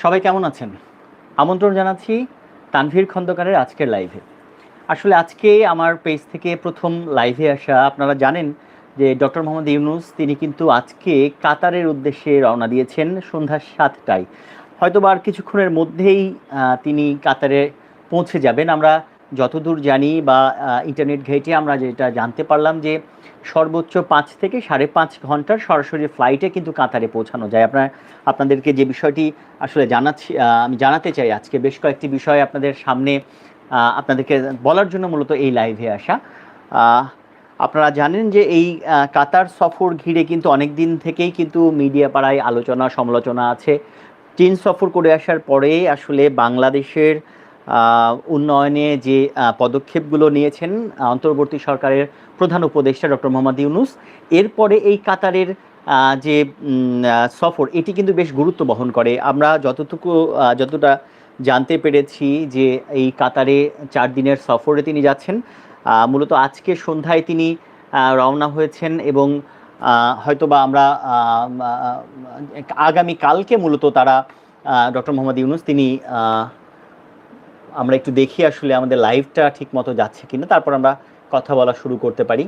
সবাই কেমন আছেন? আমন্ত্রণ জানাচ্ছি তানভীর খন্দকারের আজকের লাইভে আসলে আজকে আমার পেজ থেকে প্রথম লাইভে আসা, আপনারা জানেন যে ডক্টর মোহাম্মদ ইউনুস, তিনি কিন্তু আজকে কাতারের উদ্দেশ্যে রওনা দিয়েছেন সন্ধ্যা সাতটায়। হয়তো আর কিছুক্ষণের মধ্যেই তিনি কাতারে পৌঁছে যাবেন। আমরা যতদূর জানি বা ইন্টারনেট ঘেটে আমরা যেটা জানতে পারলাম যে, সর্বোচ্চ পাঁচ থেকে সাড়ে পাঁচ ঘণ্টার সরাসরি ফ্লাইটে কিন্তু কাতারে পৌঁছানো যায়। আপনার, আপনাদেরকে যে বিষয়টি আসলে জানাচ্ছি আমি জানাতে চাই, আজকে বেশ কয়েকটি বিষয় আপনাদের সামনে আপনাদেরকে বলার জন্য মূলত এই লাইভে আসা। আপনারা জানেন যে এই কাতার সফর ঘিরে কিন্তু অনেক দিন থেকেই কিন্তু মিডিয়া পাড়ায় আলোচনা, সমালোচনা আছে। চীন সফর করে আসার পরে আসলে বাংলাদেশের উন্নয়নে যে পদক্ষেপগুলো নিয়েছেন অন্তর্বর্তী সরকারের প্রধান উপদেষ্টা ডক্টর মোহাম্মদ ইউনুস, এরপরে এই কাতারের যে সফর, এটি কিন্তু বেশ গুরুত্ব বহন করে। আমরা যতটুকু যতটা জানতে পেরেছি যে, এই কাতারে চার দিনের সফরে তিনি যাচ্ছেন মূলত আজকে সন্ধ্যায় তিনি রওনা হয়েছেন এবং হয়তোবা আমরা আগামী কালকে মূলত তারা ডক্টর মোহাম্মদ ইউনুস তিনি আমরা একটু দেখি আসলে আমাদের লাইভটা ঠিক মতো যাচ্ছে কিনা। তারপর আমরা কথা বলা শুরু করতে পারি।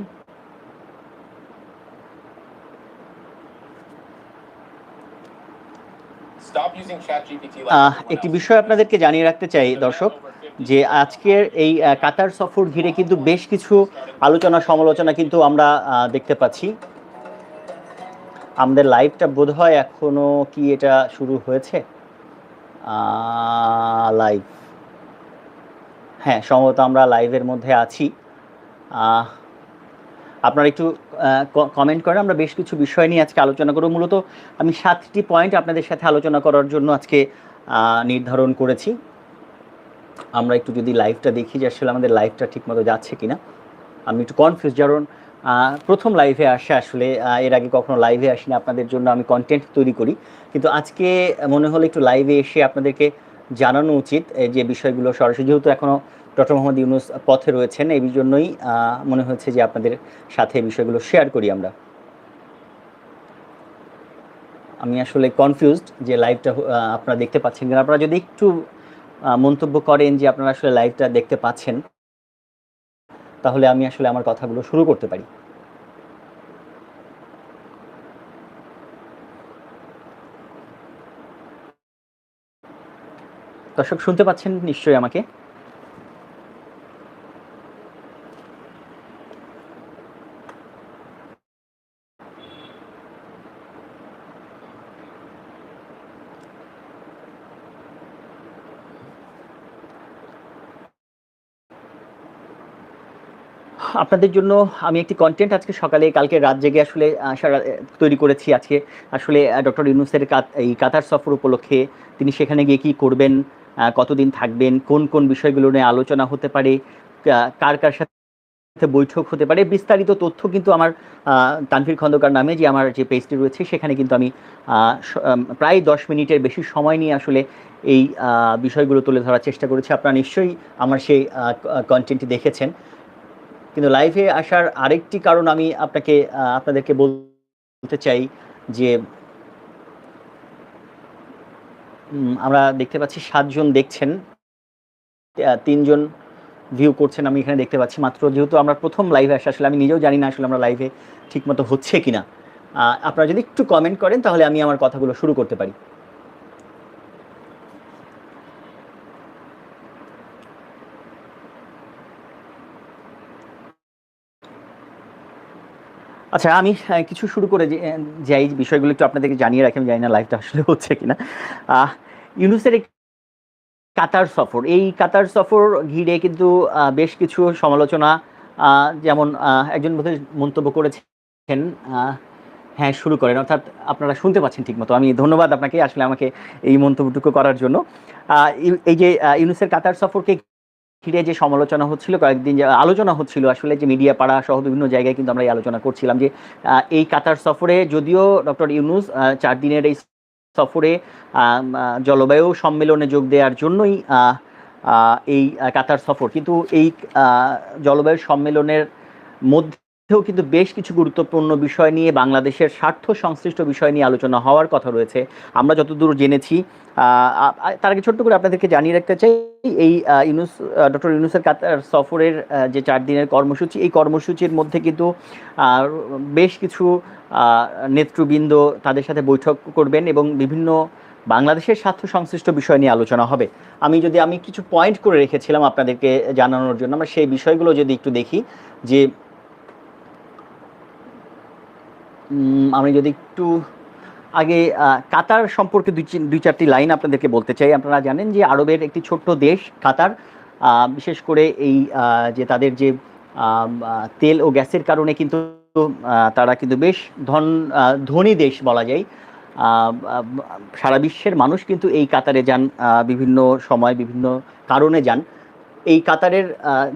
একটি বিষয় আপনাদেরকে জানিয়ে রাখতে চাই দর্শক যে আজকের এই কাতার সফর ঘিরে কিন্তু বেশ কিছু আলোচনা সমালোচনা কিন্তু আমরা দেখতে পাচ্ছি। আমাদের লাইভটা বোধ হয় এখনও কি এটা শুরু হয়েছে? লাইভ হ্যাঁ সম্ভবত আমরা লাইভের মধ্যে আছি। আপনারা একটু কমেন্ট করেন, আমরা বেশ কিছু বিষয় নিয়ে আজকে আলোচনা করব। মূলত আমি সাতটি পয়েন্ট আপনাদের সাথে আলোচনা করার জন্য আজকে নির্ধারণ করেছি। আমরা একটু যদি লাইভটা দেখি যে আসলে আমাদের লাইভটা ঠিকমতো যাচ্ছে কিনা। আমি একটু কনফিউজ কারণ প্রথম লাইভে আসে আসলে এর আগে কখনো লাইভে আসিনি, আপনাদের জন্য আমি কন্টেন্ট তৈরি করি। কিন্তু আজকে মনে হলো একটু লাইভে এসে আপনাদেরকে জানানো উচিত যে বিষয়গুলো সরাসরি, যেহেতু এখনও ডক্টর মোহাম্মদ ইউনুস পথে রয়েছেন, এই জন্যই মনে হচ্ছে যে আপনাদের সাথে বিষয়গুলো শেয়ার করি আমরা। আমি আসলে কনফিউজড যে লাইভটা আপনারা দেখতে পাচ্ছেন কিনা। আপনারা যদি একটু মন্তব্য করেন যে আপনারা আসলে লাইভটা দেখতে পাচ্ছেন, তাহলে আমি আসলে আমার কথাগুলো শুরু করতে পারি। দর্শক, শুনতে পাচ্ছেন নিশ্চয়ই আমাকে? আপনাদের জন্য আমি একটি কন্টেন্ট আজকে সকালে, কালকে রাত জেগে আসলে তৈরি করেছি আজকে। আসলে ডক্টর ইউনুসের এই কাতার সফর উপলক্ষে তিনি সেখানে গিয়ে কী করবেন কতদিন থাকবেন, কোন কোন বিষয়গুলো নিয়ে আলোচনা হতে পারে কার কার সাথে বৈঠক হতে পারে, বিস্তারিত তথ্য কিন্তু আমার তানভীর খন্দকার নামে যে আমার যে পেজটি রয়েছে, সেখানে কিন্তু আমি প্রায় দশ মিনিটের বেশি সময় নিয়ে আসলে এই বিষয়গুলো তুলে ধরার চেষ্টা করেছি। আপনারা নিশ্চয়ই আমার সেই কন্টেন্টটি দেখেছেন। কিন্তু লাইভে আসার আরেকটি কারণ আমি আপনাকে আপনাদেরকে বলতে চাই যে আমরা দেখতে পাচ্ছি সাতজন দেখছেন। তিনজন ভিউ করছেন, আমি এখানে দেখতে পাচ্ছি। মাত্র যেহেতু আমরা প্রথম লাইভে আসা, আসলে আমি নিজেও জানি না আসলে আমরা লাইভে ঠিকমতো হচ্ছে কিনা। না আপনারা যদি একটু কমেন্ট করেন, তাহলে আমি আমার কথাগুলো শুরু করতে পারি। আচ্ছা আমি কিছু শুরু করে যাই বিষয়গুলো একটু আপনাদেরকে জানিয়ে রাখি, আমি জানি না লাইভটা আসলে হচ্ছে কিনা। ইউনুসের কাতার সফর। এই কাতার সফর ঘিরে কিন্তু বেশ কিছু সমালোচনা যেমন একজন মন্তব্য করেছেন হ্যাঁ শুরু করেন। অর্থাৎ আপনারা শুনতে পাচ্ছেন ঠিকমতো। আমি ধন্যবাদ আপনাকে আসলে আমাকে এই মন্তব্যটুকু করার জন্য। এই যে ইউনুসের কাতার সফরকে ঘিরে যে সমালোচনা হচ্ছিল, কয়েকদিন যে আলোচনা হচ্ছিল, আসলে যে মিডিয়া পাড়া সহ বিভিন্ন জায়গায় কিন্তু আমরা এই আলোচনা করছিলাম যে এই কাতার সফরে যদিও ডক্টর ইউনুস চার দিনের এই সফরে জলবায়ু সম্মেলনে যোগ দেওয়ার জন্যই এই কাতার সফর। কিন্তু এই জলবায়ু সম্মেলনের মধ্যে মধ্যেও কিন্তু বেশ কিছু গুরুত্বপূর্ণ বিষয় নিয়ে বাংলাদেশের স্বার্থ সংশ্লিষ্ট বিষয় নিয়ে আলোচনা হওয়ার কথা রয়েছে। আমরা যতদূর জেনেছি তার আগে ছোট্ট করে আপনাদেরকে জানিয়ে রাখতে চাই, এই ইউনুস ডক্টর ইউনুসের কাতার সফরের যে চার দিনের কর্মসূচি, এই কর্মসূচির মধ্যে কিন্তু বেশ কিছু নেতৃবৃন্দ তাদের সাথে বৈঠক করবেন এবং বিভিন্ন বাংলাদেশের স্বার্থ সংশ্লিষ্ট বিষয় নিয়ে আলোচনা হবে। আমি যদি আমি কিছু পয়েন্ট করে রেখেছিলাম আপনাদেরকে জানানোর জন্য, আমরা সেই বিষয়গুলো যদি একটু দেখি, যে আমি যদি একটু আগে কাতার সম্পর্কে দুই দুই চারটি লাইন আপনাদেরকে বলতে চাই। আপনারা জানেন যে আরবের একটি ছোট্ট দেশ, কাতার বিশেষ করে এই যে তাদের যে তেল ও গ্যাসের কারণে কিন্তু তারা কিন্তু বেশ ধন ধনী দেশ বলা যায়। সারা বিশ্বের মানুষ কিন্তু এই কাতারে যান বিভিন্ন সময়, বিভিন্ন কারণে যান। এই কাতারের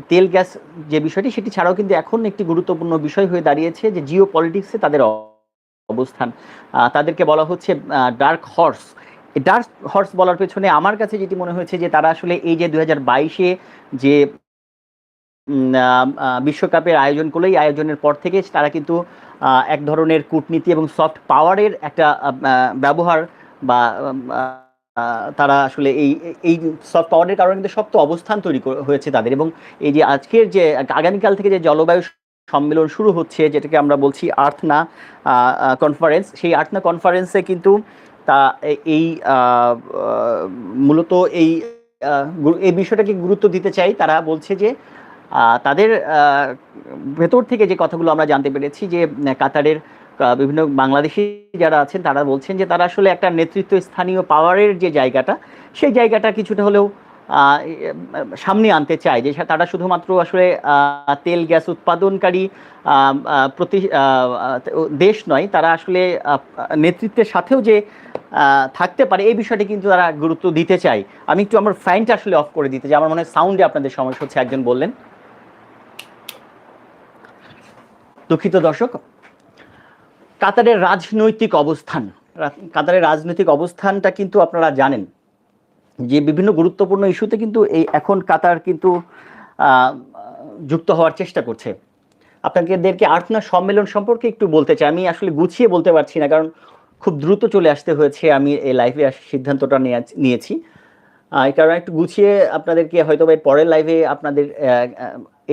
তেল, গ্যাস যে বিষয়টি, সেটি ছাড়াও কিন্তু এখন একটি গুরুত্বপূর্ণ বিষয় হয়ে দাঁড়িয়েছে যে জিও পলিটিক্সে তাদের অবস্থান। তাদেরকে বলা হচ্ছে ডার্ক হর্স। ডার্ক হর্স বলার পেছনে আমার কাছে যেটি মনে হয়েছে যে তারা আসলে এই যে দুই বাইশে যে বিশ্বকাপের আয়োজন করল, এই আয়োজনের পর থেকে তারা কিন্তু এক ধরনের কূটনীতি এবং সফট পাওয়ারের একটা ব্যবহার বা তারা আসলে এই এই সফট পাওয়ারের কারণে কিন্তু শক্ত অবস্থান তৈরি হয়েছে তাদের এবং এই যে আজকের যে আগামীকাল থেকে যে জলবায়ু সম্মেলন শুরু হচ্ছে, যেটাকে আমরা বলছি আর্থনা কনফারেন্স সেই আর্থনা কনফারেন্সে কিন্তু তা এই মূলত এই এই বিষয়টাকে গুরুত্ব দিতে চাই। তারা বলছে যে তাদের ভেতর থেকে যে কথাগুলো আমরা জানতে পেরেছি যে কাতারের বিভিন্ন বাংলাদেশি যারা আছেন, তারা বলছেন যে তারা আসলে একটা নেতৃত্ব স্থানীয় পাওয়ারের যে জায়গাটা, সেই জায়গাটা কিছুটা হলেও সামনে আনতে চায়। যে তারা শুধুমাত্র আসলে তেল, গ্যাস উৎপাদনকারী প্রতি দেশ নয়, তারা আসলে নেতৃত্বের সাথেও যে থাকতে পারে, এই বিষয়টি কিন্তু তারা গুরুত্ব দিতে চায়। আমি একটু আমার ফাইনটা আসলে অফ করে দিতে চাই। আমার মনে হয় সাউন্ডে আপনাদের সমস্যা হচ্ছে, একজন বললেন। দুঃখিত দর্শক কাতারের রাজনৈতিক অবস্থান। কাতারের রাজনৈতিক অবস্থানটা কিন্তু আপনারা জানেন যে বিভিন্ন গুরুত্বপূর্ণ ইস্যুতে কিন্তু এই এখন কাতার কিন্তু যুক্ত হওয়ার চেষ্টা করছে। আপনাদেরকে আর্থনা সম্মেলন সম্পর্কে একটু বলতে চাই। আমি আসলে গুছিয়ে বলতে পারছি না, কারণ খুব দ্রুত চলে আসতে হয়েছে। আমি এই লাইভে সিদ্ধান্তটা নিয়েছি। এই কারণে একটু গুছিয়ে আপনাদেরকে হয়তো বা পরের লাইভে আপনাদের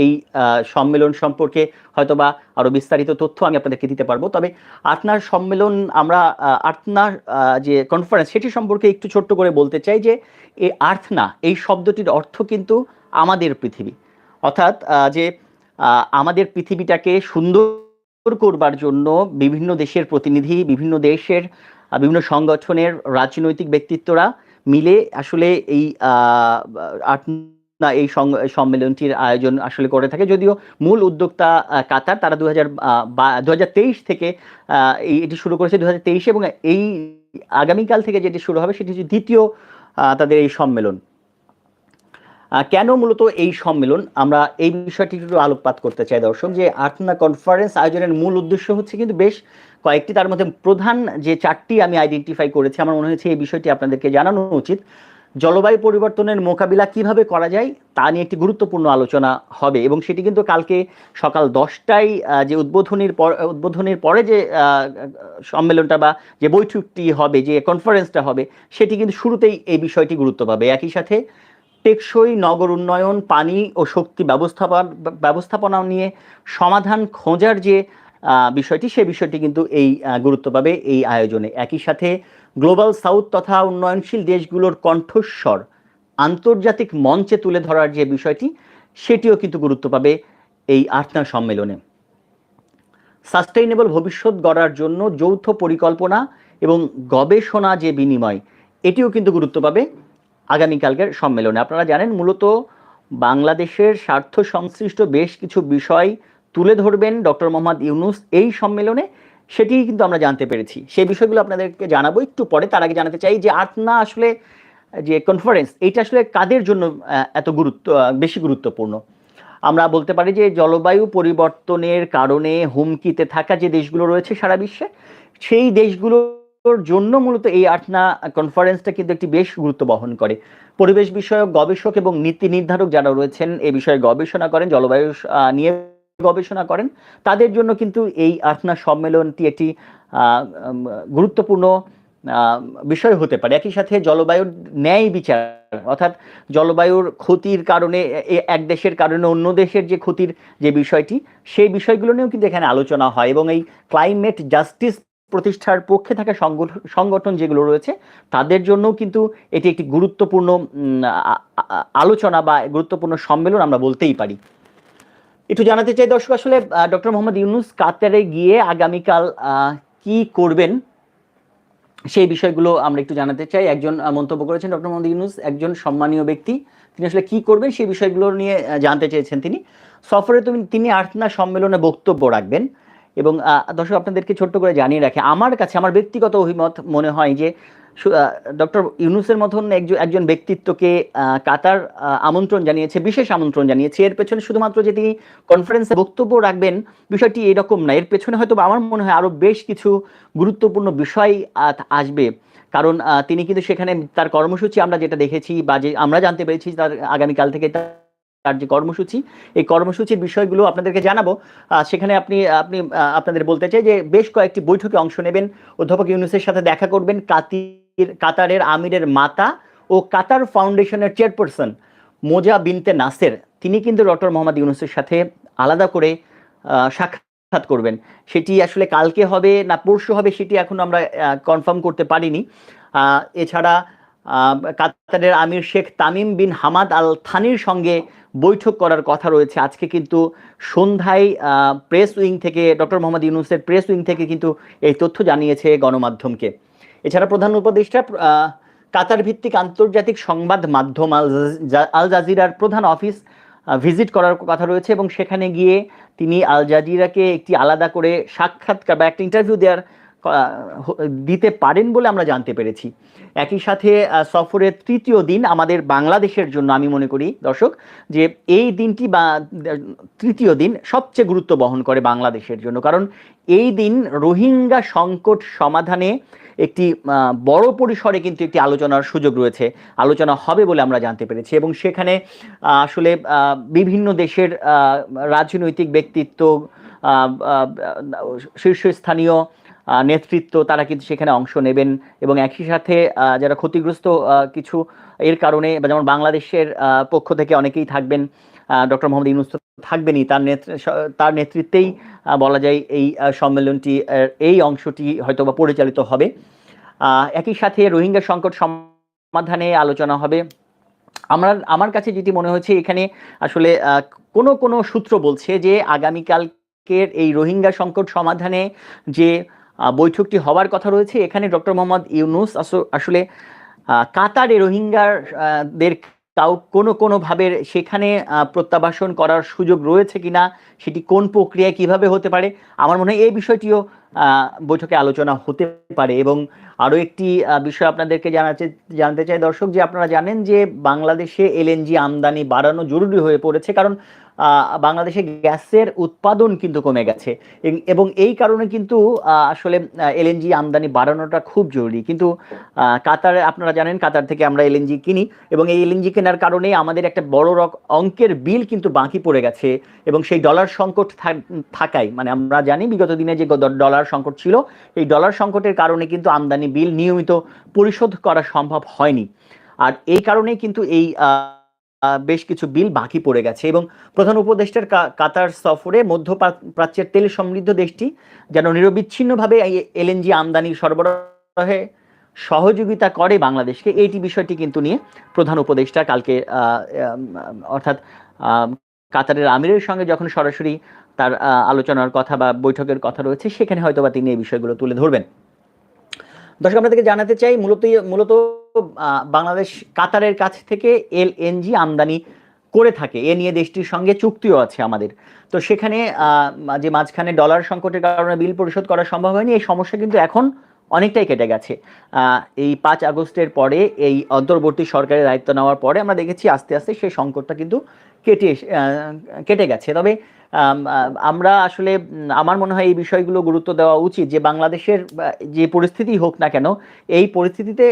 এই সম্মেলন সম্পর্কে হয়তোবা আরও বিস্তারিত তথ্য আমি আপনাদেরকে দিতে পারব। তবে আটনার সম্মেলন আমরা আর্থনার যে কনফারেন্স সেটি সম্পর্কে একটু ছোট্ট করে বলতে চাই যে, এই আর্থনা এই শব্দটির অর্থ কিন্তু আমাদের পৃথিবী। অর্থাৎ যে আমাদের পৃথিবীটাকে সুন্দর করবার জন্য বিভিন্ন দেশের প্রতিনিধি, বিভিন্ন দেশের বিভিন্ন সংগঠনের রাজনৈতিক ব্যক্তিত্বরা মিলে আসলে এই আট না, এই সম্মেলনটির আয়োজন আসলে করে থাকে। যদিও মূল উদ্যোক্তা কাতার, তারা দু হাজার থেকে এটি শুরু করেছে দু এবং এই আগামীকাল থেকে যেটি শুরু হবে সেটি হচ্ছে দ্বিতীয় তাদের এই সম্মেলন। কেন মূলত এই সম্মেলন? আমরা এই বিষয়টি একটু আলোকপাত করতে চাই দর্শক, যে আর্থনা কনফারেন্স আয়োজনের মূল উদ্দেশ্য হচ্ছে কিন্তু বেশ কয়েকটি তার মধ্যে প্রধান যে চারটি আমি আইডেন্টিফাই করেছি, আমার মনে হয়েছে এই বিষয়টি আপনাদেরকে জানানো উচিত। জলবায়ু পরিবর্তনের মোকাবিলা কীভাবে করা যায়, তা নিয়ে একটি গুরুত্বপূর্ণ আলোচনা হবে এবং সেটি কিন্তু কালকে সকাল দশটায় যে উদ্বোধনীর পর, উদ্বোধনীর পরে যে সম্মেলনটা বা যে বৈঠকটি হবে, যে কনফারেন্সটা হবে, সেটি কিন্তু শুরুতেই এই বিষয়টি গুরুত্ব পাবে। একই সাথে টেকসই নগর উন্নয়ন, পানি ও শক্তি ব্যবস্থাপনা ব্যবস্থাপনা নিয়ে সমাধান খোঁজার যে বিষয়টি, সে বিষয়টি কিন্তু এই গুরুত্ব পাবে এই আয়োজনে। একই সাথে গ্লোবাল সাউথ তথা উন্নয়নশীল দেশগুলোর কণ্ঠস্বর আন্তর্জাতিক মঞ্চে তুলে ধরার যে বিষয়টি, সেটিও কিন্তু গুরুত্ব পাবে এই আর্থনা সম্মেলনে। সাস্টেইনেবল ভবিষ্যৎ গড়ার জন্য যৌথ পরিকল্পনা এবং গবেষণা যে বিনিময়, এটিও কিন্তু গুরুত্ব পাবে আগামীকালকের সম্মেলনে। আপনারা জানেন, মূলত বাংলাদেশের স্বার্থ সংশ্লিষ্ট বেশ কিছু বিষয় তুলে ধরবেন ডক্টর মোহাম্মদ ইউনুস এই সম্মেলনে সেটি কিন্তু আমরা জানতে পেরেছি। সেই বিষয়গুলো আপনাদেরকে জানাব একটু পরে, তার আগে জানাতে চাই যে আটনা আসলে, যে কনফারেন্স এইটা আসলে কাদের জন্য এত গুরুত্ব বেশি গুরুত্বপূর্ণ? আমরা বলতে পারি যে জলবায়ু পরিবর্তনের কারণে হুমকিতে থাকা যে দেশগুলো রয়েছে সারা বিশ্বে, সেই দেশগুলোর জন্য মূলত এই আটনা কনফারেন্সটা কিন্তু একটি বেশ গুরুত্ব বহন করে। পরিবেশ বিষয়ক গবেষক এবং নীতি নির্ধারক যারা রয়েছেন, এ বিষয়ে গবেষণা করেন জলবায়ু নিয়ে। গবেষণা করেন। তাদের জন্য কিন্তু এই আর্থনা সম্মেলনটি একটি গুরুত্বপূর্ণ বিষয় হতে পারে। একই সাথে জলবায়ুর ন্যায় বিচার, অর্থাৎ জলবায়ুর ক্ষতির কারণে এক দেশের কারণে অন্য দেশের যে ক্ষতির যে বিষয়টি, সেই বিষয়গুলো নিয়েও কিন্তু এখানে আলোচনা হয় এবং এই ক্লাইমেট জাস্টিস প্রতিষ্ঠার পক্ষে থাকা সংগঠন যেগুলো রয়েছে, তাদের জন্যও কিন্তু এটি একটি গুরুত্বপূর্ণ আলোচনা বা গুরুত্বপূর্ণ সম্মেলন আমরা বলতেই পারি। একটু জানাতে চাই, দর্শক, আসলে ডক্টর মোহাম্মদ ইউনুস কাতারে গিয়ে আগামীকাল কি করবেন সেই বিষয়গুলো আমরা একটু জানাতে চাই। একজন মন্তব্য করেছেন ডক্টর মোহাম্মদ ইউনুস, একজন সম্মানীয় ব্যক্তি। তিনি আসলে কি করবেন সেই বিষয়গুলো নিয়ে জানতে চেয়েছেন তিনি। সফরে তুমি, তিনি আর্থনা সম্মেলনে বক্তব্য রাখবেন এবং দর্শক, আপনাদেরকে ছোট্ট করে জানিয়ে রাখে, আমার কাছে, আমার ব্যক্তিগত অভিমত মনে হয় যে ডক্টর ইউনুসের মতন একজন একজন ব্যক্তিত্বকে কাতার আমন্ত্রণ জানিয়েছে, বিশেষ আমন্ত্রণ জানিয়েছে। এর পেছনে শুধুমাত্র যে তিনি কনফারেন্সে বক্তব্য রাখবেন, বিষয়টি এরকম না। এর পেছনে হয়তো আমার মনে হয় আরও বেশ কিছু গুরুত্বপূর্ণ বিষয় আসবে। কারণ তিনি কিন্তু সেখানে তার কর্মসূচি আমরা যেটা দেখেছি বা যে আমরা জানতে পেরেছি তার আগামীকাল থেকে তার যে কর্মসূচি, এই কর্মসূচির বিষয়গুলো আপনাদেরকে জানাব। সেখানে আপনি আপনি আপনাদের বলতে চাই যে বেশ কয়েকটি বৈঠকে অংশ নেবেন। অধ্যাপক ইউনুসের সাথে দেখা করবেন, কাতি কাতারের আমিরের মাতা ও কাতার ফাউন্ডেশনের চেয়ারপারসন মোজা বিনতে নাসের। তিনি কিন্তু ডক্টর মোহাম্মদ ইউনুসের সাথে আলাদা করে সাক্ষাৎ করবেন। সেটি আসলে কালকে হবে না পরশু হবে সেটি এখন আমরা কনফার্ম করতে পারিনি। এছাড়া কাতারের আমির Sheikh Tamim bin Hamad Al থানির সঙ্গে বৈঠক করার কথা রয়েছে। আজকে কিন্তু সন্ধ্যায় প্রেস উইং থেকে, ডক্টর মোহাম্মদ ইউনুসের প্রেস উইং থেকে কিন্তু এই তথ্য জানিয়েছে গণমাধ্যমকে। এছাড়া প্রধান উপদেষ্টা কাতার ভিত্তিক আন্তর্জাতিক সংবাদ মাধ্যম আল জাজিরার প্রধান অফিস ভিজিট করার কথা রয়েছে এবং সেখানে গিয়ে তিনি আল জাজিরাকে একটি আলাদা করে সাক্ষাৎকার বা একটা ইন্টারভিউ দেওয়ার দিতে পারেন বলে আমরা জানতে পেরেছি। একই সাথে সফরের তৃতীয় দিন আমাদের বাংলাদেশের জন্য আমি মনে করি, দর্শক, যে এই দিনটি বা তৃতীয় দিন সবচেয়ে গুরুত্ব বহন করে বাংলাদেশের জন্য। কারণ এই দিন রোহিঙ্গা সংকট সমাধানে একটি বড় পরিসরে কিন্তু একটি আলোচনার সুযোগ রয়েছে। আলোচনা হবে বলে আমরা জানতে পেরেছি এবং সেখানে আসলে বিভিন্ন দেশের রাজনৈতিক ব্যক্তিত্ব শীর্ষস্থানীয় নেতৃত্ব, তারা কিন্তু সেখানে অংশ নেবেন এবং একই সাথে যারা ক্ষতিগ্রস্ত কিছু এর কারণে যেমন বাংলাদেশের পক্ষ থেকে অনেকেই থাকবেন ডক্টর মোহাম্মদ ইউনুস থাকবেনই, তার তার নেতৃত্বেই বলা যায় এই সম্মেলনটি এই অংশটি হয়তো বা পরিচালিত হবে। একই সাথে রোহিঙ্গা সংকট সমাধানে আলোচনা হবে। আমার আমার কাছে যেটি মনে হচ্ছে, এখানে আসলে কোনো কোনো সূত্র বলছে যে আগামীকালকের এই রোহিঙ্গা সংকট সমাধানে যে বৈঠকটি হওয়ার কথা রয়েছে। এখানে ডক্টর মোহাম্মদ ইউনুস আসলে কাতারে রোহিঙ্গাদের তাও কোনো কোনোভাবে সেখানে প্রত্যাবাসন করার সুযোগ রয়েছে কিনা, সেটি কোন প্রক্রিয়ায় কীভাবে হতে পারে, আমার মনে হয় এই বিষয়টিও বৈঠকে আলোচনা হতে পারে। এবং আরও একটি বিষয় আপনাদেরকে জানাতে, জানতে চাই দর্শক, যে আপনারা জানেন যে বাংলাদেশে এলএনজি আমদানি বাড়ানো জরুরি হয়ে পড়েছে কারণ বাংলাদেশে গ্যাসের উৎপাদন কিন্তু কমে গেছে। এবং এই কারণে কিন্তু আসলে এলএনজি আমদানি বাড়ানোটা খুব জরুরি। কিন্তু কাতার, আপনারা জানেন কাতার থেকে আমরা এলএনজি কিনি এবং এই এলএনজি কেনার কারণে আমাদের একটা বড় রক, অঙ্কের বিল কিন্তু বাকি পড়ে গেছে। এবং সেই ডলার সংকট থাকায় মানে আমরা জানি বিগত দিনে যে ডলার সংকট ছিল। এই ডলার সংকটের কারণে কিন্তু আমদানি বিল নিয়মিত পরিশোধ করা সম্ভব হয়নি। আর এই কারণে কিন্তু এই বেশ কিছু বিল বাকি পড়ে গেছে এবং প্রধান উপদেষ্টার কাতার সফরে মধ্য প্রাচ্যের তেল সমৃদ্ধ দেশটি যেন নিরবিচ্ছিন্নভাবে এলএনজি আমদানি সরবরাহে সহযোগিতা করে বাংলাদেশকে, এইটি বিষয়টি কিন্তু নিয়ে প্রধান উপদেষ্টা কালকে অর্থাৎ কাতারের আমিরের সঙ্গে যখন সরাসরি তার আলোচনার কথা বা বৈঠকের কথা রয়েছে, সেখানে হয়তো বা তিনি এই বিষয়গুলো তুলে ধরবেন। দর্শক, আপনাদেরকে জানাতে চাই, মূলত মূলত বাংলাদেশ কাতারের কাছ থেকে এলএনজি আমদানি করে থাকে। এ নিয়ে দেশটির সঙ্গে চুক্তিও আছে আমাদের। তো সেখানে যে মাঝখানে ডলার সংকটের কারণে বিল পরিশোধ করা সম্ভব হয়নি, এই সমস্যা কিন্তু এখন অনেকটাই কেটে গেছে। এই পাঁচ আগস্টের পরে, এই অন্তর্বর্তী সরকারের দায়িত্ব নেওয়ার পরে আমরা দেখেছি আস্তে আস্তে সেই সংকটটা কিন্তু কেটে কেটে গেছে। তবে আমরা আসলে আমার মনে হয় এই বিষয়গুলো গুরুত্ব দেওয়া উচিত যে বাংলাদেশের যে পরিস্থিতি হোক না কেন, এই পরিস্থিতিতে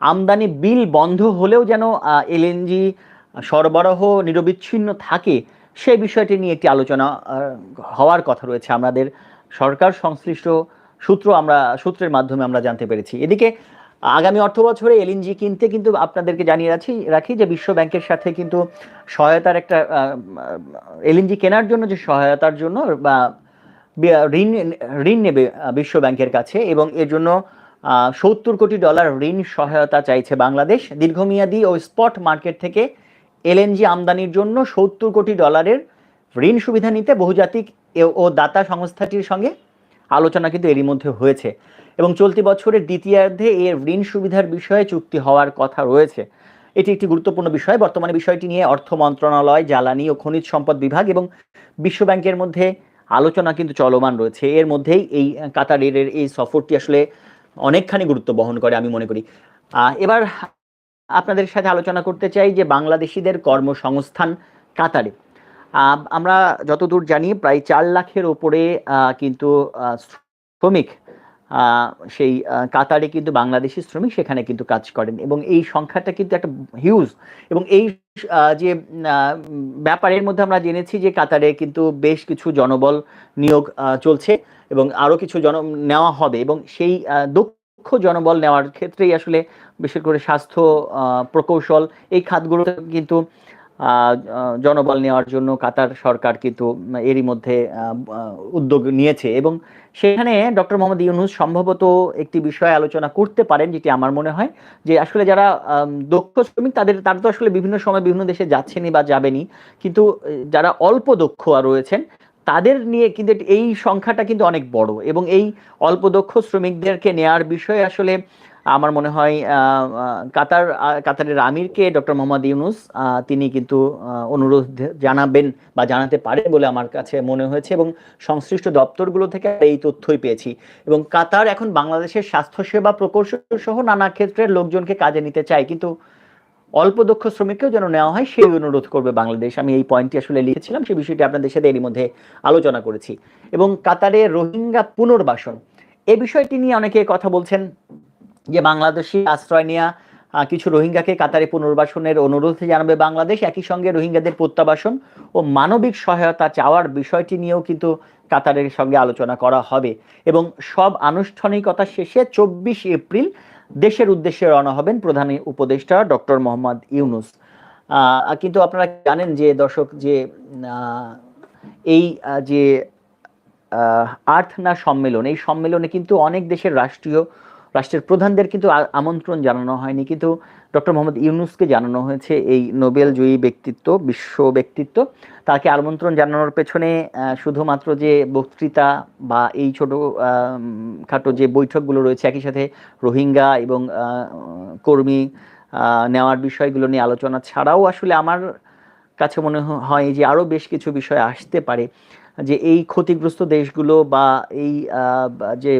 আমদানি বিল বন্ধ হলেও যেন এলএনজি সরবরাহ নিরবিচ্ছিন্ন থাকে সেই বিষয়টি নিয়ে একটি আলোচনা হওয়ার কথা রয়েছে। আমাদের সরকার সংশ্লিষ্ট সূত্র আমরা, সূত্রের মাধ্যমে আমরা জানতে পেরেছি। এদিকে আগামী অর্থ বছরে এলএনজি কিনতে কিন্তু আপনাদেরকে জানিয়ে রাখি রাখি যে বিশ্ব ব্যাংকের সাথে কিন্তু সহায়তার একটা এলএনজি কেনার জন্য যে সহায়তার জন্য বা ঋণ ঋণ নেবে বিশ্ব ব্যাংকের কাছে এবং এর জন্য সত্তর কোটি ডলার ঋণ সহায়তা চাইছে বাংলাদেশ। দীর্ঘমেয়াদী ও স্পট মার্কেট থেকে এলএনজি আমদানির জন্য সত্তর কোটি ডলারের ঋণ সুবিধা নিতে বহুজাতিক ও দাতা সংস্থাটির সঙ্গে আলোচনা কিন্তু এরই মধ্যে হয়েছে। এবং চলতি বছরের দ্বিতীয়ার্ধে এর ঋণ সুবিধার বিষয়ে চুক্তি হওয়ার কথা রয়েছে। এটি একটি গুরুত্বপূর্ণ বিষয়। বর্তমানে বিষয়টি নিয়ে অর্থ মন্ত্রণালয়, জ্বালানি ও খনিজ সম্পদ বিভাগ এবং বিশ্ব ব্যাংকের মধ্যে আলোচনা কিন্তু চলমান রয়েছে। এর মধ্যেই এই কাতারের এই সফরটি আসলে অনেকখানি গুরুত্ব বহন করে আমি মনে করি। এবার আপনাদের সাথে আলোচনা করতে চাই যে বাংলাদেশিদের কর্মসংস্থান কাতারে। আমরা যতদূর জানি প্রায় চার লাখের ওপরে কিন্তু শ্রমিক সেই কাতারে কিন্তু বাংলাদেশি শ্রমিক সেখানে কিন্তু কাজ করেন এবং এই সংখ্যাটা কিন্তু একটা হিউজ এবং এই যে ব্যাপারের মধ্যে আমরা জেনেছি যে কাতারে কিন্তু বেশ কিছু জনবল নিয়োগ চলছে এবং আরও কিছু জন, নেওয়া হবে এবং সেই দক্ষ জনবল নেওয়ার ক্ষেত্রেই আসলে বিশেষ করে স্বাস্থ্য প্রকৌশল এই খাতগুলোতে কিন্তু জনবল নেওয়ার জন্য কাতার সরকার কিন্তু এরই মধ্যে উদ্যোগ নিয়েছে। এবং সেখানে ডক্টর মোহাম্মদ ইউনুস সম্ভবত একটি বিষয়ে আলোচনা করতে পারেন, যেটি আমার মনে হয় যে আসলে যারা দক্ষ শ্রমিক, তাদের, তারা তো আসলে বিভিন্ন সময় বিভিন্ন দেশে যাচ্ছেনই বা যাবেনি কিন্তু যারা অল্প দক্ষ রয়েছেন, তাদের নিয়ে কিন্তু এই সংখ্যাটা কিন্তু অনেক বড়। এবং এই অল্প দক্ষ শ্রমিকদেরকে নেয়ার বিষয়ে আসলে আমার মনে হয় কাতার কাতারের আমিরকে ডক্টর মোহাম্মদ ইউনুস তিনি কিন্তু অনুরোধ জানাবেন বা জানাতে পারেন বলে আমার কাছে মনে হয়েছে এবং সংশ্লিষ্ট দপ্তরগুলো থেকে এই তথ্যই পেয়েছি। এবং কাতার এখন বাংলাদেশের স্বাস্থ্যসেবা প্রকৌশল সহ নানা ক্ষেত্রের লোকজনকে কাজে নিতে চায়, কিন্তু অল্প দক্ষ শ্রমিককেও যেন নেওয়া হয়, সেই অনুরোধ করবে বাংলাদেশ। আমি এই পয়েন্টটি আসলে লিখেছিলাম সেই বিষয়টি আপনাদের সাথে এরই মধ্যে আলোচনা করেছি। এবং কাতারে রোহিঙ্গা পুনর্বাসন, এ বিষয়টি নিয়ে অনেকে কথা বলছেন যে বাংলাদেশি আশ্রয় নেওয়া কিছু রোহিঙ্গাকে কাতারে পুনর্বাসনের অনুরোধ জানাবে বাংলাদেশ। একই সঙ্গে রোহিঙ্গাদের প্রত্যাবাসন ও মানবিক সহায়তা চাওয়ার বিষয়টি নিয়েও কিন্তু কাতারের সঙ্গে আলোচনা করা হবে এবং সব আনুষ্ঠানিকতা শেষে চব্বিশ এপ্রিল দেশের উদ্দেশ্যে রওনা হবেন প্রধান উপদেষ্টা ডক্টর মোহাম্মদ ইউনুস। কিন্তু আপনারা জানেন যে দর্শক যে এই যে আর্থ না সম্মেলন, এই সম্মেলনে কিন্তু অনেক দেশের রাষ্ট্রীয় রাষ্ট্রের প্রধানদের কিন্তু আমন্ত্রণ জানানো হয়নি। কিন্তু ডক্টর মোহাম্মদ ইউনুসকে জানানো হয়েছে এই নোবেল জয়ী ব্যক্তিত্ব, বিশ্ব ব্যক্তিত্ব। তাকে আমন্ত্রণ জানানোর পেছনে শুধুমাত্র যে বক্তৃতা বা এই ছোট খাটো যে বৈঠকগুলো রয়েছে, একই সাথে রোহিঙ্গা এবং কর্মী নেওয়ার বিষয়গুলো নিয়ে আলোচনা ছাড়াও আসলে আমার কাছে মনে হয় যে আরও বেশ কিছু বিষয় আসতে পারে। যে এই ক্ষতিগ্রস্ত দেশগুলো বা এই যে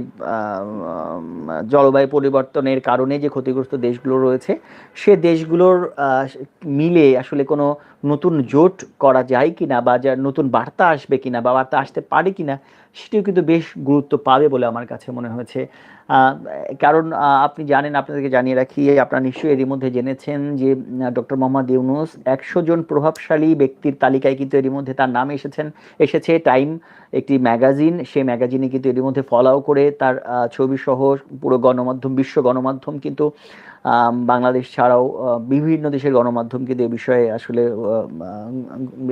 জলবায়ু পরিবর্তনের কারণে যে ক্ষতিগ্রস্ত দেশগুলো রয়েছে, সে দেশগুলোর মিলে আসলে কোনো নতুন জোট করা যায় কি না বা যা নতুন বার্তা আসবে কি না বা বার্তা আসতে পারে কি না সেটিও কিন্তু বেশ গুরুত্ব পাবে বলে আমার কাছে মনে হয়েছে। কারণ আপনি জানেন, আপনাদেরকে জানিয়ে রাখি, আপনারা নিশ্চয়ই এরই মধ্যে জেনেছেন যে ডক্টর মোহাম্মদ ইউনুস একশো জন প্রভাবশালী ব্যক্তির তালিকায় কিন্তু এরই মধ্যে তার নাম এসেছেন, এসেছে টাইম, একটি ম্যাগাজিন, সেই ম্যাগাজিনে কিন্তু এরই মধ্যে ফলো করে তার ছবি সহ পুরো গণমাধ্যম, বিশ্ব গণমাধ্যম কিন্তু বাংলাদেশ ছাড়াও বিভিন্ন দেশের গণমাধ্যম কিন্তু এই বিষয়ে আসলে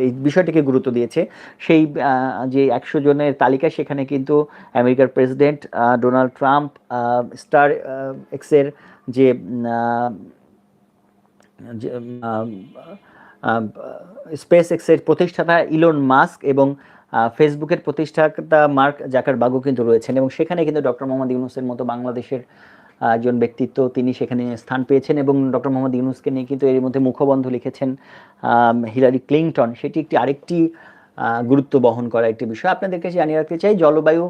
এই বিষয়টিকে গুরুত্ব দিয়েছে, সেই যে একশো জনের তালিকা সেখানে কিন্তু আমেরিকার প্রেসিডেন্ট ডোনাল্ড ট্রাম্প স্টার এক্সের যে স্পেস এক্সের প্রতিষ্ঠাতা ইলন মাস্ক এবং ফেসবুকের প্রতিষ্ঠাতা মার্ক জাকার বাগু কিন্তু রয়েছেন এবং সেখানে কিন্তু ডক্টর মোহাম্মদ ইউনুসের মতো বাংলাদেশের একজন ব্যক্তিত্ব, তিনি সেখানে স্থান পেয়েছেন এবং ডক্টর মোহাম্মদ ইউনুসকে নিয়ে কিন্তু এর মধ্যে মুখবন্ধ লিখেছেন হিলারি ক্লিংটন। সেটি একটি আরেকটি গুরুত্ব বহন করা একটি বিষয়। আপনাদের কাছে জানিয়ে রাখতে চাই, জলবায়ু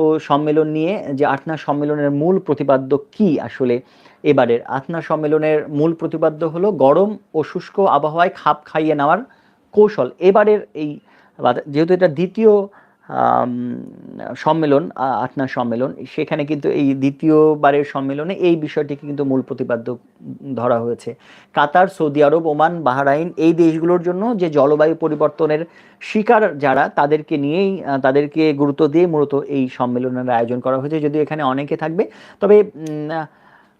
ও সম্মেলন নিয়ে যে আটনা সম্মেলনের মূল প্রতিপাদ্য কি আসলে এবারের? আটনা সম্মেলনের মূল প্রতিপাদ্য হলো, গরম ও শুষ্ক আবহাওয়ায় খাপ খাইয়ে নেওয়ার কৌশল। এবারের এই, যেহেতু এটা দ্বিতীয় সম্মেলন আটনা সম্মেলন। সেখানে কিন্তু এই দ্বিতীয়বারের সম্মেলনে এই বিষয়টিকে কিন্তু মূল প্রতিপাদ্য ধরা হয়েছে। Qatar, Saudi Arab, Oman, Bahrain এই দেশগুলোর জন্য যে জলবায়ু পরিবর্তনের শিকার যারা, তাদেরকে নিয়েই তাদেরকে গুরুত্ব দিয়ে মূলত এই সম্মেলনের আয়োজন করা হয়েছে। যদিও এখানে অনেকে থাকবে, তবে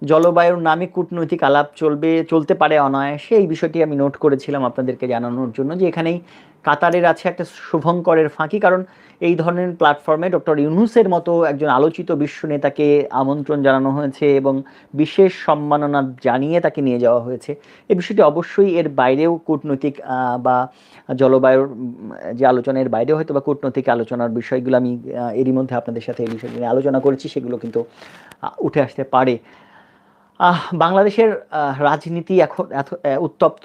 জলবায়ুর নামে কূটনৈতিক আলাপ চলবে, চলতে পারে অনায়াসে। এই বিষয়টি আমি নোট করেছিলাম আপনাদেরকে জানানোর জন্য যে এখানেই কাতারের আছে একটা শুভঙ্করের ফাঁকি, কারণ এই ধরনের প্ল্যাটফর্মে ডক্টর ইউনুসের মতো একজন আলোচিত বিশ্ব নেতাকে আমন্ত্রণ জানানো হয়েছে এবং বিশেষ সম্মাননা জানিয়ে তাকে নিয়ে যাওয়া হয়েছে। এই বিষয়টি অবশ্যই এর বাইরেও কূটনৈতিক বা জলবায়ুর যে আলোচনার বাইরেও হয়তো বা কূটনৈতিক আলোচনার বিষয়গুলো আমি এরই মধ্যে আপনাদের সাথে এই বিষয় নিয়ে আলোচনা করেছি, সেগুলো কিন্তু উঠে আসতে পারে। বাংলাদেশের রাজনীতি এখন এত উত্তপ্ত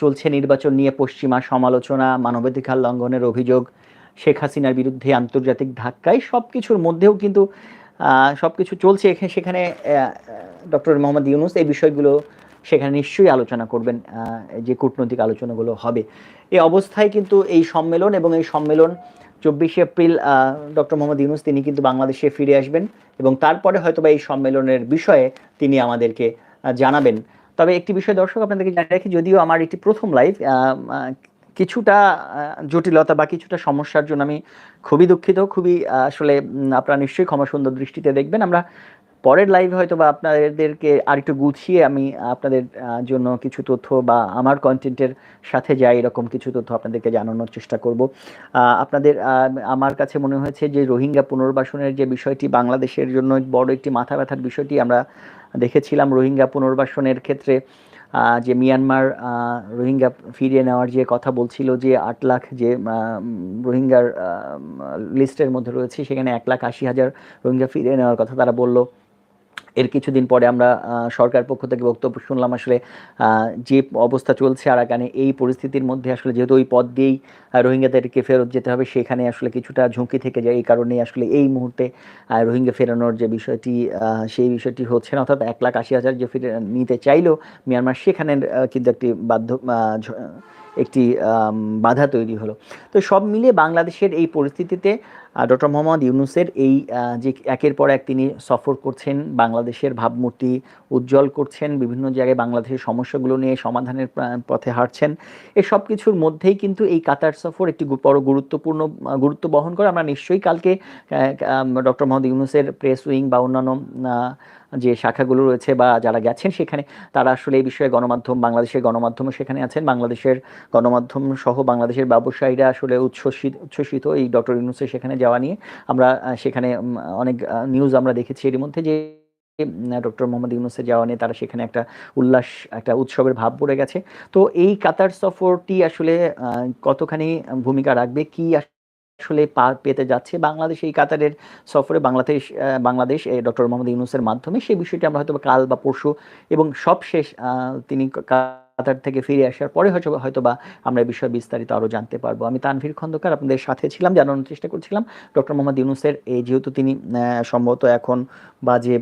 চলছে নির্বাচন নিয়ে, পশ্চিমা সমালোচনা, মানবাধিকার লঙ্ঘনের অভিযোগ, শেখ হাসিনার বিরুদ্ধে আন্তর্জাতিক ধাক্কায় সব কিছুর মধ্যেও কিন্তু সব কিছু চলছে। এখানে, সেখানে ডক্টর মোহাম্মদ ইউনুস এই বিষয়গুলো সেখানে নিশ্চয়ই আলোচনা করবেন যে কূটনৈতিক আলোচনাগুলো হবে। এই অবস্থায় কিন্তু এই সম্মেলন এবং এই সম্মেলন চব্বিশে এপ্রিল ডক্টর মোহাম্মদ ইউনুস তিনি কিন্তু বাংলাদেশে ফিরে আসবেন এবং তারপরে হয়তোবা এই সম্মেলনের বিষয়ে তিনি আমাদেরকে জানাবেন। তবে একটি বিষয় দর্শক আপনাদেরকে জানিয়ে রাখি, যদিও আমার একটি প্রথম লাইভ কিছুটা জটিলতা বা কিছুটা সমস্যার জন্য আমি খুবই দুঃখিত, খুবই আসলে আপনারা নিশ্চয়ই ক্ষমা সুন্দর দৃষ্টিতে দেখবেন। আমরা পরের লাইভে হয়তো বা আপনাদেরকে আরেকটু গুছিয়ে আমি, আপনাদের জন্য কিছু তথ্য বা আমার কন্টেন্টের সাথে যাই এরকম কিছু তথ্য আপনাদেরকে জানানোর চেষ্টা করব। আপনাদের আমার কাছে মনে হয়েছে যে রোহিঙ্গা পুনর্বাসনের যে বিষয়টি, বাংলাদেশের জন্য বড় একটি মাথা ব্যথার বিষয়টি আমরা দেখেছিলাম রোহিঙ্গা পুনর্বাসনের ক্ষেত্রে। যে মিয়ানমার রোহিঙ্গা ফিরিয়ে নেওয়ার যে কথা বলছিল যে আট লাখ যে রোহিঙ্গার লিস্টের মধ্যে রয়েছে, সেখানে এক লাখ আশি হাজার রোহিঙ্গা ফিরিয়ে নেওয়ার কথা তারা বলল। এর কিছুদিন পরে আমরা সরকার পক্ষ থেকে বক্তব্য শুনলাম আসলে যে অবস্থা চলছে আরাকানে এই পরিস্থিতির মধ্যে আসলে যেহেতু ওই পথ দিয়েই রোহিঙ্গাদেরকে ফেরত যেতে হবে, সেখানে আসলে কিছুটা ঝুঁকি থেকে যায়। এই কারণেই আসলে এই মুহূর্তে রোহিঙ্গা ফেরানোর যে বিষয়টি সেই বিষয়টি হচ্ছে না। অর্থাৎ এক লাখ আশি হাজার যে ফিরে নিতে চাইলেও মিয়ানমার সেখানে কিন্তু একটি বাধ্য একটি বাধা তৈরি হলো। তো সব মিলিয়ে বাংলাদেশের এই পরিস্থিতিতে ডক্টর মোহাম্মদ ইউনুসের এই যে একের পর এক তিনি সফর করছেন, বাংলাদেশের ভাবমূর্তি উজ্জ্বল করছেন, বিভিন্ন জায়গায় বাংলাদেশের সমস্যাগুলো নিয়ে সমাধানের পথে হাঁটছেন। এই সব কিছুর মধ্যেই কিন্তু এই কাতার সফর একটি বড় গুরুত্বপূর্ণ, গুরুত্ব বহন করে। আমরা নিশ্চয়ই কালকে ডক্টর মোহাম্মদ ইউনুসের প্রেস উইং বা অন্যান্য যে শাখাগুলো রয়েছে বা যারা গেছেন সেখানে তারা আসলে এই বিষয়ে গণমাধ্যম, বাংলাদেশের গণমাধ্যমও সেখানে আছেন। বাংলাদেশের গণমাধ্যম সহ বাংলাদেশের ব্যবসায়ীরা আসলে উচ্ছ্বসিত উচ্ছ্বসিত এই ডক্টর ইউনুসের সেখানে যাওয়া নিয়ে আমরা সেখানে অনেক নিউজ আমরা দেখেছি এর মধ্যে যে ডক্টর মোহাম্মদ ইউনুসের যাওয়া নিয়ে তারা সেখানে একটা উল্লাস, একটা উৎসবের ভাব পড়ে গেছে। তো এই কাতার সফরটি আসলে কতখানি ভূমিকা রাখবে, কি আসলে পেতে যাচ্ছে। বাংলাদেশ এই কাতারের সফরে বাংলাদেশ বাংলাদেশ ডক্টর মোহাম্মদ ইউনুসের মাধ্যমে সেই বিষয়টি আমরা হয়তো কাল বা পরশু এবং সব শেষ তিনি কাতার থেকে ফিরে আসার পরে হয়তো হয়তো বা আমরা এই বিষয়ে বিস্তারিত আরও জানতে পারব। আমি তানভীর খন্দকার আপনাদের সাথে ছিলাম, জানানোর চেষ্টা করছিলাম। ডক্টর মোহাম্মদ ইউনুসের এই যেহেতু তিনি সম্ভবত এখন বাজে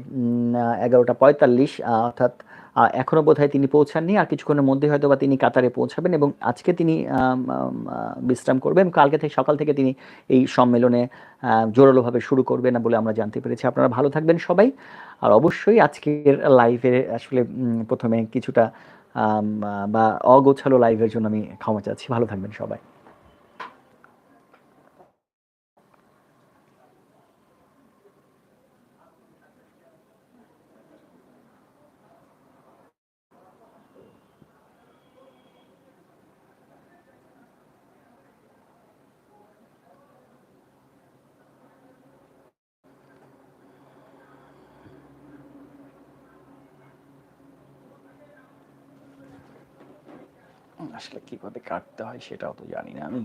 এগারোটা পঁয়তাল্লিশ অর্থাৎ আহ, এখনও বোধহয় তিনি পৌঁছাননি। আর কিছুক্ষণের মধ্যে হয়তো বা তিনি কাতারে পৌঁছাবেন এবং আজকে তিনি বিশ্রাম করবেন। কালকে থেকে সকাল থেকে তিনি এই সম্মেলনে জোরালোভাবে শুরু করবেন বলে আমরা জানতে পেরেছি। আপনারা ভালো থাকবেন সবাই। আর অবশ্যই আজকের লাইভে আসলে প্রথমে কিছুটা বা অগোছালো লাইভের জন্য আমি ক্ষমা চাচ্ছি। ভালো থাকবেন সবাই আসলে কীভাবে কাটতে হয় সেটাও তো জানি না আমি